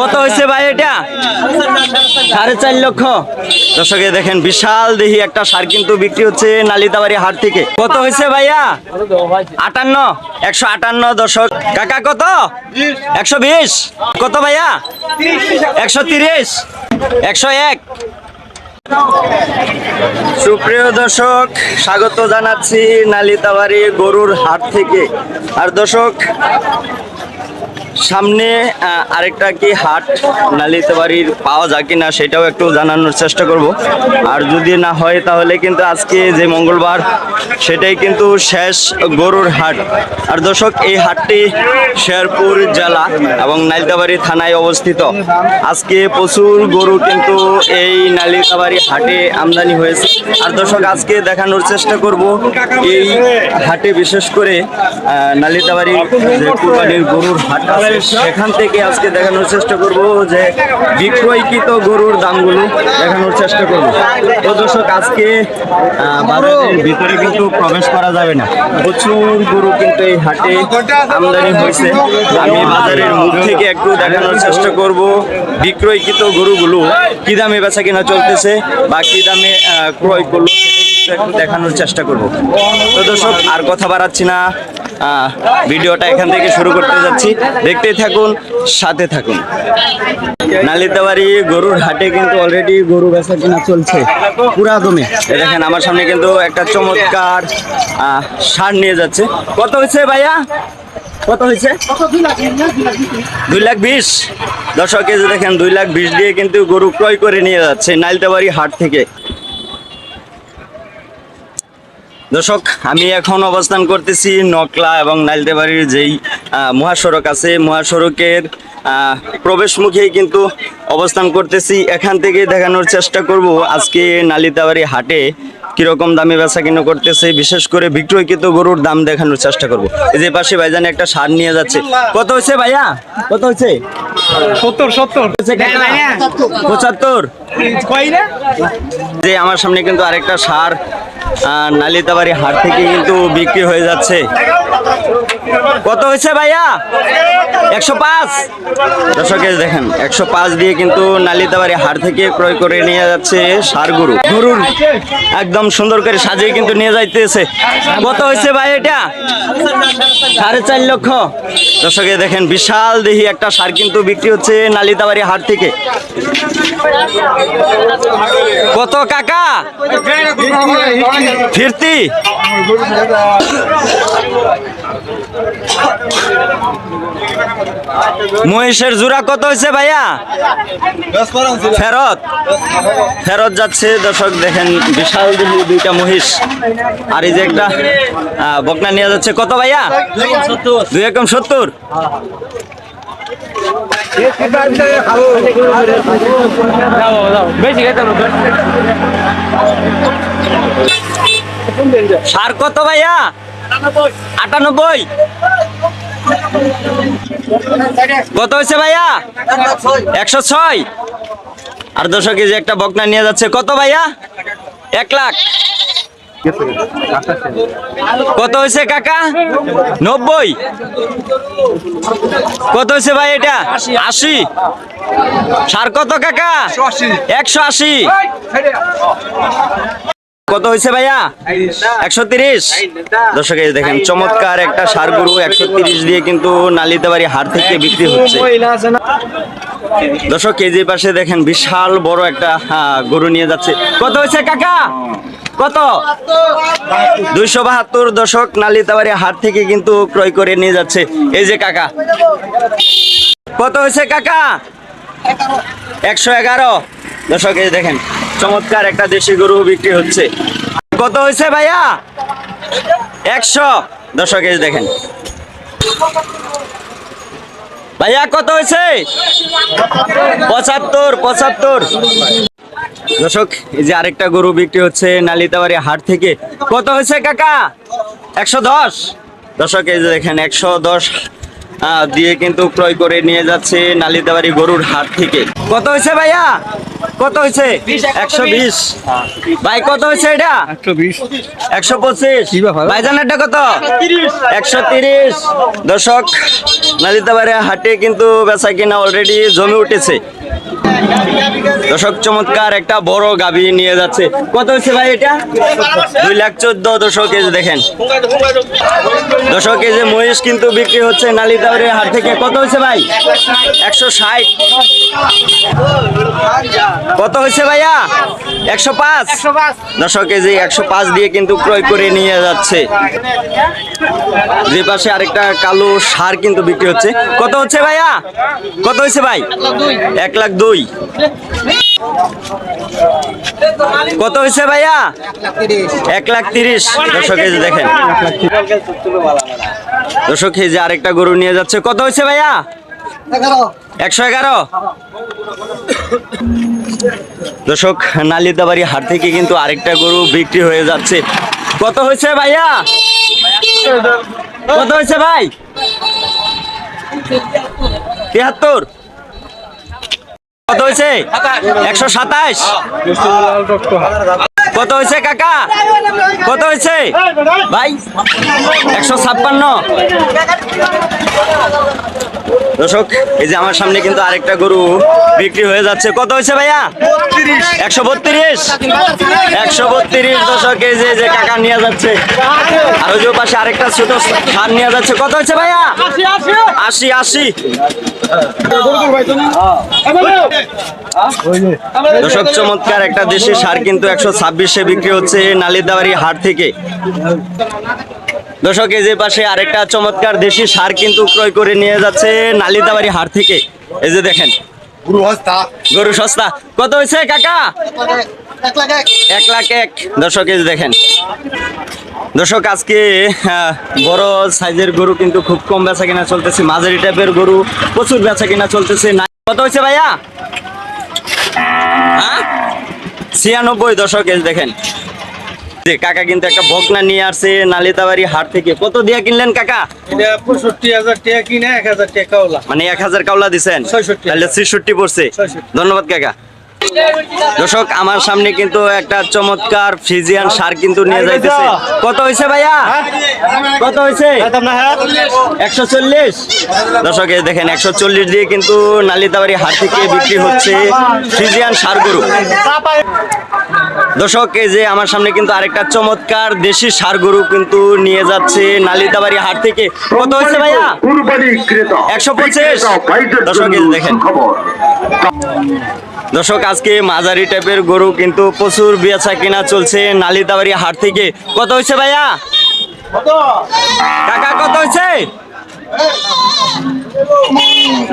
কত হয়েছে ভাই এটা? সাড়ে চার লক্ষ। দর্শকে দেখেন, বিশাল দেহি একটা সার কিন্তু বিক্রি হচ্ছে নালিতাবাড়ি হাট থেকে। কত হয়েছে ভাইয়া? আটান্ন, একশো আটান্ন দর্শক। কাকা, কত? একশো বিশ। কত ভাইয়া? একশো তিরিশ। একশো এক। সুপ্রিয় দর্শক, স্বাগত জানাচ্ছি নালিতাবাড়ি গরুর হাট থেকে। আর দর্শক সামনে আরেকটা কি হাট নালিতাবাড়ির পাওয়া যায় কিনা সেটাও একটু জানানোর চেষ্টা করব। আর যদি না হয় তাহলে কিন্তু আজকে যে মঙ্গলবার, সেটাই কিন্তু শেষ গরুর হাট। আর দর্শক, এই হাটটি শেরপুর জেলা এবং নালিতাবাড়ি থানায় অবস্থিত। আজকে প্রচুর গরু কিন্তু এই নালিতাবাড়ি হাটে আমদানি হয়েছে। আর দর্শক, আজকে দেখানোর চেষ্টা করব এই হাটে বিশেষ করে নালিতাবাড়ি যে কুরবানির গরুর হাট আছে সেখান থেকে আজকে দেখানোর চেষ্টা করব যে বিক্রয়কৃত গরুর দামগুলো দেখানোর চেষ্টা করব। তো দর্শক, আজকে বাজারের ভিতরে কিন্তু প্রবেশ করা যাবে না। প্রচুর গরু কিন্তু এই হাটে আমদানি হয়েছে। আমি বাজারের মুখ থেকে একটু দেখানোর চেষ্টা করব বিক্রয়কৃত গরুগুলো কি দামে বেচা কিনা চলতেছে বা কি দামে ক্রয় করল একটু দেখানোর চেষ্টা করব। তো দর্শক, আর কথা বাড়াচ্ছি না। ভিডিওটা এখান থেকে শুরু করতে যাচ্ছি। দেখতেই থাকুন, সাথে থাকুন। নালিতাবাড়ি গরুর হাটে কিন্তু অলরেডি গরু বেচা কিনা চলছে। পুরা দমে। দেখেন, আমার সামনে কিন্তু একটা চমৎকার সার নিয়ে যাচ্ছে। কত হয়েছে ভাইয়া? কত হয়েছে? দুই লাখ বিশ। দর্শক দেখেন, দুই লাখ বিশ দিয়ে কিন্তু গরু ক্রয় করে নিয়ে যাচ্ছে নালিতাবাড়ি হাট থেকে। দর্শক আমি এখন অবস্থান করতেছি নকলা এবং নাইলতেবাড়ির যেই মহাসড়ক আছে মহাসড়কের প্রবেশমুখেই কিন্তু অবস্থান করতেছি। এখান থেকে দেখানোর চেষ্টা করব আজকে নালিতাবাড়ি হাটে কীরকম দামে বেচা কিনা করতেছে। বিশেষ করে বিক্রয়কৃত গরুর দাম দেখানোর চেষ্টা করব। এই যে পাশে ভাইজান একটা সার নিয়ে যাচ্ছে। কত হয়েছে ভাইয়া? কত হয়েছে? সত্তর সত্তর। পঁচাত্তর। যে আমার সামনে কিন্তু আরেকটা সার নালিতাবাড়ি হাট থেকে কিন্তু বিক্রি হয়ে যাচ্ছে। কত হয়েছে ভাইয়া? একশো পাঁচ? দর্শকের দেখেন, একশো পাঁচ দিয়ে কিন্তু নালিতাবাড়ি হাট থেকে ক্রয় করে নিয়ে যাচ্ছে সার গরু গরুর একদম সুন্দর করে সাজিয়ে কিন্তু নিয়ে যাইতেছে। কত হয়েছে ভাই এটা? সাড়ে চার লক্ষ। দর্শকে দেখেন, বিশাল দেহি একটা সার কিন্তু বিক্রি হচ্ছে নালিতাবাড়ি হাট থেকে। কত কাকা? ফিরতি। মহিষের জোড়া কত হয়েছে ভাইয়া? ফেরত। ফেরত যাচ্ছে, দর্শক দেখেন, বিশাল দুইটা মহিষ। আর এই যে একটা বকনা নিয়ে যাচ্ছে। কত ভাইয়া? দুই একম সত্তর। বেশি সার কত ভাইয়া? আটানব্বই। কত হয়েছে ভাইয়া? একশো ছয়। আর দর্শক কেজি একটা বকনা নিয়ে যাচ্ছে। কত ভাইয়া? এক লাখ। কত হয়েছে কাকা? নব্বই। কত হয়েছে ভাই এটা? আশি। সার কত কাকা? একশো আশি। কত হয়েছে ভাইয়া? একশো তিরিশ? দর্শক দেখেন, চমৎকার একটা সার গরু একশো তিরিশ দিয়ে কিন্তু নালিতাবাড়ি হাট থেকে বিক্রি হচ্ছে। দর্শক কেজি পাশে দেখেন, বিশাল বড় একটা গরু নিয়ে যাচ্ছে। কত হয়েছে কাকা? কত? দুইশো বাহাত্তর দশক নালিতাবাড়ি হাট থেকে কিন্তু ক্রয় করে নিয়ে যাচ্ছে। এই যে কাকা। কত হয়েছে কাকা? একশো এগারো। দর্শক, এই দেখেন চমৎকার একটা দেশি গরু বিক্রি হচ্ছে। কত হয়েছে ভাইয়া? একশো। দর্শক, এই দেখেন। ভাইয়া, কত হয়েছে? পঁচাত্তর পঁচাত্তর। দর্শক, এই যে আরেকটা গরু বিক্রি হচ্ছে নালিতাবাড়ি হাট থেকে। কত হয়েছে কাকা? একশো দশ। দর্শক, এই যে দেখেন, একশো দশ দিয়ে কিন্তু ক্রয় করে নিয়ে যাচ্ছে নালিতাবাড়ি গরুর হাট থেকে। কত হয়েছে ভাইয়া? কত হয়েছে? একশো বিশ। ভাই কত হয়েছে এটা? একশো পঁচিশ। ভাই? ভাইজানেরটা কত? একশো তিরিশ। দর্শক নালিতাবাড়ি হাটে কিন্তু বেচা কিনা অলরেডি জমে উঠেছে। দর্শক, চমৎকার একটা বড় গাভী নিয়ে যাচ্ছে। কত হচ্ছে ভাই এটা? দুই লাখ চোদ্দ দর্শক, এই দেখেন। দর্শক যে মহিষ কিন্তু বিক্রি হচ্ছে নালিতাবাড়ি হাট থেকে। কত হয়েছে ভাই? একশো ষাট। কত হয়েছে ভাইয়া? একশো পাঁচ। দর্শক যে একশো পাঁচ দিয়ে কিন্তু ক্রয় করে নিয়ে যাচ্ছে। যে পাশে আরেকটা কালো সার কিন্তু বিক্রি হচ্ছে। কত হচ্ছে ভাইয়া? কত হয়েছে ভাই? এক লাখ দুই। কত হয়েছে ভাইয়া? এক লাখ তিরিশ। দর্শক এই যে দেখেন। দর্শক এই যে আরেকটা গরু নিয়ে যাচ্ছে। কত হয়েছে ভাইয়া? একশো এগারো। দর্শক নালিতাবাড়ি হাট থেকে কিন্তু আরেকটা গরু বিক্রি হয়ে যাচ্ছে। কত হয়েছে ভাইয়া? কত হয়েছে ভাই? তিয়াত্তর। কত হয়েছে? একশো সাতাশ? কত হয়েছে কাকা? কত হয়েছে? ভাই, একশো ছাপ্পান্ন। দর্শক, এই যে আমার সামনে কিন্তু আরেকটা গরু বিক্রি হয়ে যাচ্ছে। কত হয়েছে ভাইয়া? একশো বত্রিশ। একশো বত্রিশ দর্শক, এই যে যে কাকা নিয়ে যাচ্ছে। আর ওই পাশে আরেকটা ছোট সার নিয়ে যাচ্ছে। কত হয়েছে ভাইয়া? আশি আশি। দর্শক চমৎকার একটা দেশি সার কিন্তু একশো ছাব্বিশে বিক্রি হচ্ছে নালিদাবাড়ি হাট থেকে। দর্শক এই যে পাশে আরেকটা চমৎকার দেশি সার কিন্তু ক্রয় করে নিয়ে যাচ্ছে নালিদাবাড়ি হাট থেকে। এই যে দেখেন গরু সস্তা। কত হয়েছে কাকা? এক লাখ এক। দর্শক এই যে দেখেন দর্শক আজকে বড় সাইজের গরু কিন্তু খুব কম বেচা কিনা চলতেছে মাঝারি টাইপের গরু প্রচুর বেচা কিনা চলতেছে। কত হয়েছে ভাইয়া? হ্যাঁ? ছিয়ানব্বই দশক যে দেখেন। যে কাকা কিন্তু একটা বকনা নিয়ে আসছে নালিতাবাড়ি হাট থেকে। কত দিয়ে কিনলেন কাকা? পঁয়ষট্টি হাজার টাকা কিনে এক হাজার টাকা মানে এক হাজার কাউলা 66 তাহলে ছেষট্টি পড়ছে। ধন্যবাদ কাকা। দর্শক আমার সামনে কিন্তু একটা চমৎকার ফিজিয়ান সার কিন্তু নিয়ে যাইতেছে। কত হয়েছে ভাইয়া? কত হয়েছে একশো চল্লিশ। দর্শক দেখেন একশো চল্লিশ দিয়ে কিন্তু নালিতাবাড়ি হাট থেকে বিক্রি হচ্ছে ফিজিয়ান সার গরু। দর্শক এই যে আমার সামনে কিন্তু আরেকটা চমৎকার দেশি সার গরু কিন্তু নিয়ে যাচ্ছে নালিতাবাড়ি হাট থেকে। কত হয়েছে ভাইয়া? একশো পঁচিশ। দর্শক দেখেন। দর্শক, আজকে মাঝারি টাইপের গরু কিন্তু প্রচুর বেচা কিনা চলছে। নালিতাবাড়ি হাট থেকে। কত হয়েছে ভাইয়া? কাকা, কত হয়েছে?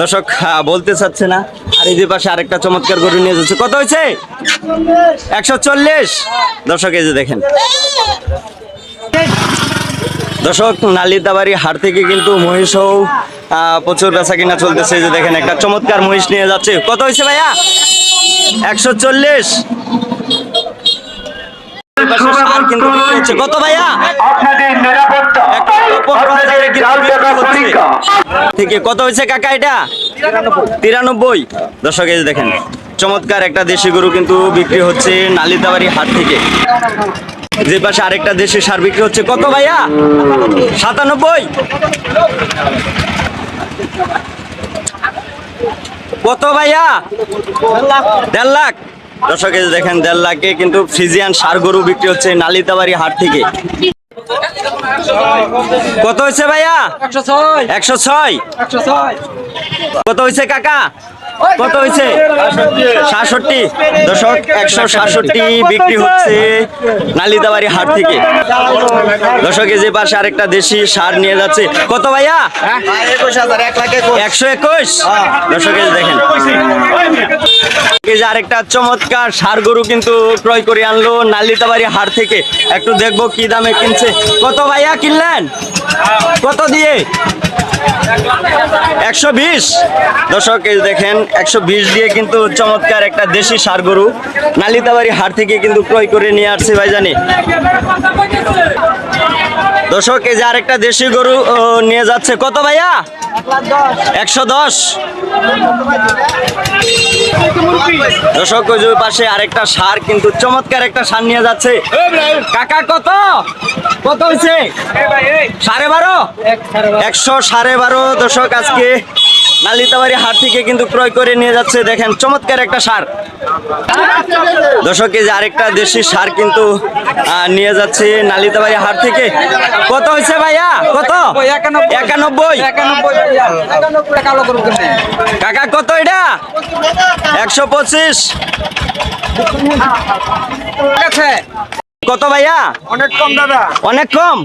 দর্শক বলতে চাচ্ছে না। আর এই যে পাশে আরেকটা চমৎকার গরু নিয়ে যাচ্ছে। কত হয়েছে? একশো চল্লিশ। দর্শক, এই যে দেখেন। দর্শক নালিতাবাড়ি হাট থেকে কিন্তু মহিষও প্রচুর বেচা কিনা চলতেছে যে দেখেন একটা চমৎকার মহিষ নিয়ে যাচ্ছে। কত হয়েছে ভাইয়া? একশো চল্লিশ। কত ভাইয়া। থেকে কত হয়েছে কাকা এটা? তিরানব্বই। দর্শক এই যে দেখেন। চমৎকার একটা দেশি গরু কিন্তু বিক্রি হচ্ছে নালিতাবাড়ি হাট থেকে। যে পাশে আরেকটা দেশি সার বিক্রি হচ্ছে। কত ভাইয়া? সাতানব্বই? কত ভাইয়া? দেড় লাখ। দর্শক দেখেন দেড় লাখে কিন্তু ফ্রিজিয়ান সার গরু বিক্রি হচ্ছে নালিতাবাড়ি হাট থেকে। কত হয়েছে ভাইয়া? একশো ছয়। একশো ছয়। কত হয়েছে কাকা? কত হয়েছে? সাতষট্টি। দশক একশো সাতষট্টি বিক্রি হচ্ছে নালিদাবাড়ি হাট থেকে। দশকে যে পাশে আরেকটা দেশি সার নিয়ে যাচ্ছে। কত ভাইয়া? একশো একুশ দশকে দেখেন। এই যে আরেকটা চমৎকার সার গরু কিন্তু ক্রয় করে আনলো নালিতাবাড়ি হাট থেকে। একটু দেখব কি দামে কিনছে। কত ভাইয়া কিনলেন? কত দিয়ে? একশো বিশ। দর্শক দেখেন, একশো বিশ দিয়ে কিন্তু চমৎকার একটা দেশি সার গরু নালিতাবাড়ি হাট থেকে কিন্তু ক্রয় করে নিয়ে আসছে ভাই জানি দর্শক, এই যে আরেকটা দেশি গরু নিয়ে যাচ্ছে। কত ভাইয়া? একশো দশ। দর্শক ওই পাশে আরেকটা সার কিন্তু চমৎকার একটা সার নিয়ে যাচ্ছে। কাকা কত? কত হয়েছে? সাড়ে বারো। একশো সাড়ে বারো দর্শক আজকে। নালিতাবাড়ি হাট থেকে কিন্তু ক্রয় করে নিয়ে যাচ্ছে, দেখেন চমৎকার একটা সার। দর্শক যে আরেকটা দেশি সার কিন্তু নিয়ে যাচ্ছে নালিতাবাড়ি হাট থেকে। কত হয়েছে ভাইয়া? কত? একানব্বই। কাকা, কত এটা? একশো পঁচিশ। কত ভাইয়া? অনেক কম দাদা। অনেক কম?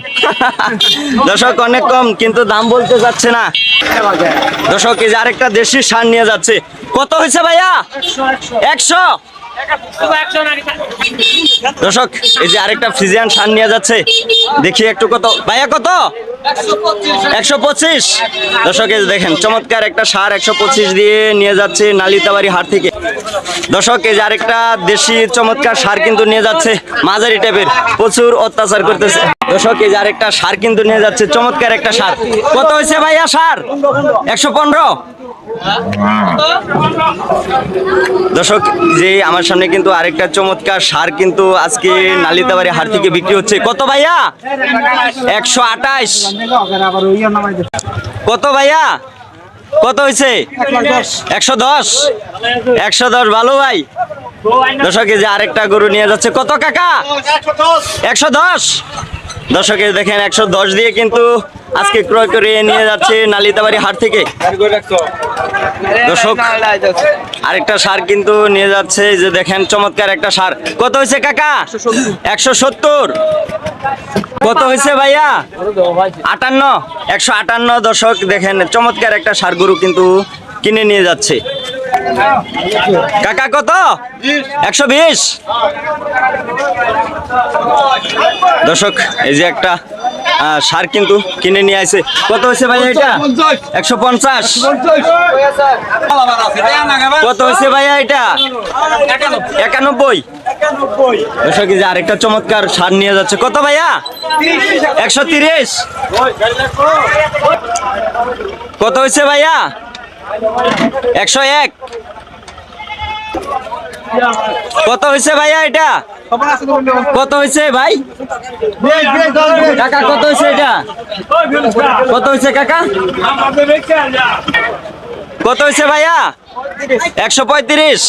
দর্শক অনেক কম কিন্তু দাম বলতে যাচ্ছে না। দর্শক এই যে আরেকটা দেশি সার নিয়ে যাচ্ছে। কত হয়েছে ভাইয়া? একশো। দর্শক এই যে আরেকটা ফিজিয়ান সার নিয়ে যাচ্ছে। দেখি একটু কত। ভাইয়া কত? একশো পঁচিশ। দর্শক, এই দেখেন, চমৎকার একটা সার একশো পঁচিশ দিয়ে নিয়ে যাচ্ছে নালিতাবাড়ি হাট থেকে। দর্শক, এই যে আরেকটা দেশি চমৎকার সার কিন্তু নিয়ে যাচ্ছে মাঝারি টাইপের, প্রচুর অত্যাচার করতেছে। দর্শক, এই যে আরেকটা সার কিন্তু নিয়ে যাচ্ছে, চমৎকার একটা সার। কত হয়েছে ভাইয়া সার? একশো পনেরো? দর্শক, যে আমার সামনে কিন্তু আরেকটা চমৎকার সার কিন্তু আজকে নালিতাবাড়ি হাট থেকে বিক্রি হচ্ছে। কত ভাইয়া? একশো আঠাইশ কত ভাইয়া? কত হয়েছে একশো দশ? একশো দশ ভালো ভাই। দর্শক যে আরেকটা গরু নিয়ে যাচ্ছে। কত কাকা? একশো দশ? দর্শকে দেখেন, একশো দশ দিয়ে কিন্তু আজকে ক্রয় করে নিয়ে যাচ্ছে নালিতাবাড়ি হাট থেকে। দর্শক, আরেকটা সার কিন্তু নিয়ে যাচ্ছে। যে দেখেন, চমৎকার একটা সার। কত হয়েছে কাকা? একশো সত্তর। কত হয়েছে ভাইয়া? আটান্ন। একশো আটান্ন দশক দেখেন চমৎকার একটা সার গরু কিন্তু কিনে নিয়ে যাচ্ছে। কাকা কত? একশো বিশ। দর্শক এই যে একটা সার কিন্তু কিনে নিয়ে আসে। কত হয়েছে ভাইয়া এটা? একশো পঞ্চাশ। কত হয়েছে ভাইয়া এটা? একানব্বই। দর্শক যে আরেকটা চমৎকার সার নিয়ে যাচ্ছে। কত ভাইয়া? একশো তিরিশ? কত হয়েছে ভাইয়া? একশো এক। কত হয়েছে ভাইয়া এটা? কত হয়েছে ভাই? কাকা কত হয়েছে এটা? কত হয়েছে কাকা? কত হয়েছে ভাইয়া? একশো পঁয়ত্রিশ।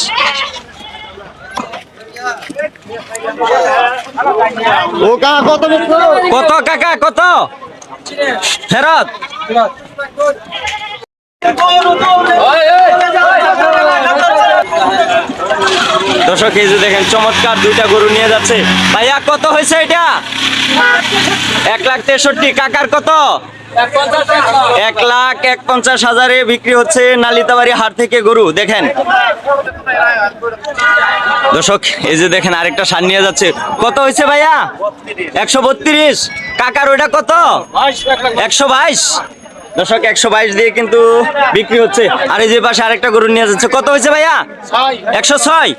কত কাকা কত? ফেরত। দর্শক, এই যে দেখেন, চমৎকার দুইটা গরু নিয়ে যাচ্ছে। ভাইয়া, কত হয়েছে এটা? এক লাখ তেষট্টি, কাকার কত? এক লাখ এক পঞ্চাশ হাজারে বিক্রি হচ্ছে নালিতাবাড়ি হাট থেকে গরু, দেখেন। দর্শক, এই যে দেখেন, আরেকটা সার নিয়ে যাচ্ছে। কত হয়েছে ভাইয়া? একশো বত্রিশ। কাকার ওইটা কত? একশো বাইশ। দর্শক একশো বাইশ দিয়ে কিন্তু বিক্রি হচ্ছে। আর এই যে পাশে আরেকটা গরু নিয়ে যাচ্ছে। কত হয়েছে ভাইয়া? একশো ছয়?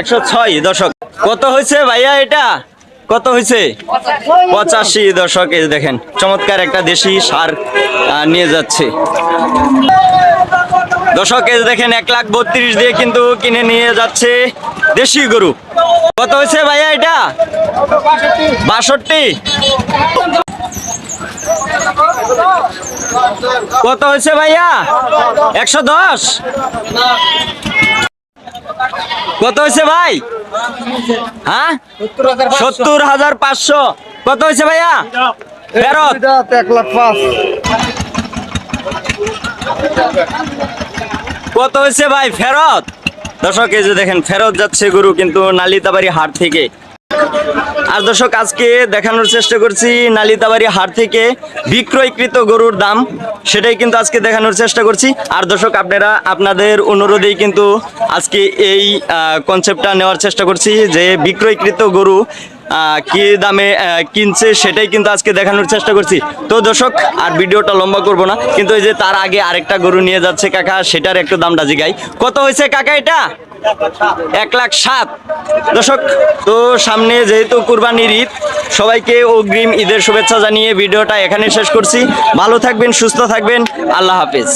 একশো ছয় দর্শক। কত হয়েছে ভাইয়া এটা? কত হয়েছে? পঁচাশি দর্শক এই দেখেন চমৎকার একটা দেশি সার নিয়ে যাচ্ছে। দর্শক এই দেখেন এক লাখ বত্রিশ দিয়ে কিন্তু কিনে নিয়ে যাচ্ছে দেশি গরু। কত হয়েছে ভাইয়া এটা? বাষট্টি। কত হয়েছে ভাইয়া? একশো দশ? কত হয়েছে ভাই? হ্যাঁ? সত্তর হাজার পাঁচশো। কত হয়েছে ভাইয়া? ফেরত। এক লাখ কত হয়েছে ভাই? ফেরত। দর্শক, এই যে দেখেন, ফেরত যাচ্ছে গরু কিন্তু নালিতাবাড়ি হাট থেকে। আর দর্শক, আজকে দেখানোর চেষ্টা করছি নালিতাবাড়ি হাট থেকে বিক্রয়কৃত গরুর দাম। সেটাই কিন্তু আজকে দেখানোর চেষ্টা করছি। আর দর্শক, আপনারা, আপনাদের অনুরোধেই কিন্তু আজকে এই কনসেপ্টটা নেওয়ার চেষ্টা করছি যে বিক্রয়কৃত গরু কি দামে কিনছে সেটাই কিন্তু আজকে দেখানোর চেষ্টা করছি। তো দর্শক, আর ভিডিওটা লম্বা করব না, কিন্তু এই যে তার আগে আরেকটা গরু নিয়ে যাচ্ছে কাকা, সেটার একটু দামটা জিগাই। কত হয়েছে কাকা এটা? এক লাখ সাত। দর্শক, তো সামনে যেহেতু কুরবানির ঈদ, সবাইকে অগ্রিম ঈদের শুভেচ্ছা জানিয়ে ভিডিওটা এখানে শেষ করছি। ভালো থাকবেন, সুস্থ থাকবেন। আল্লাহ হাফেজ।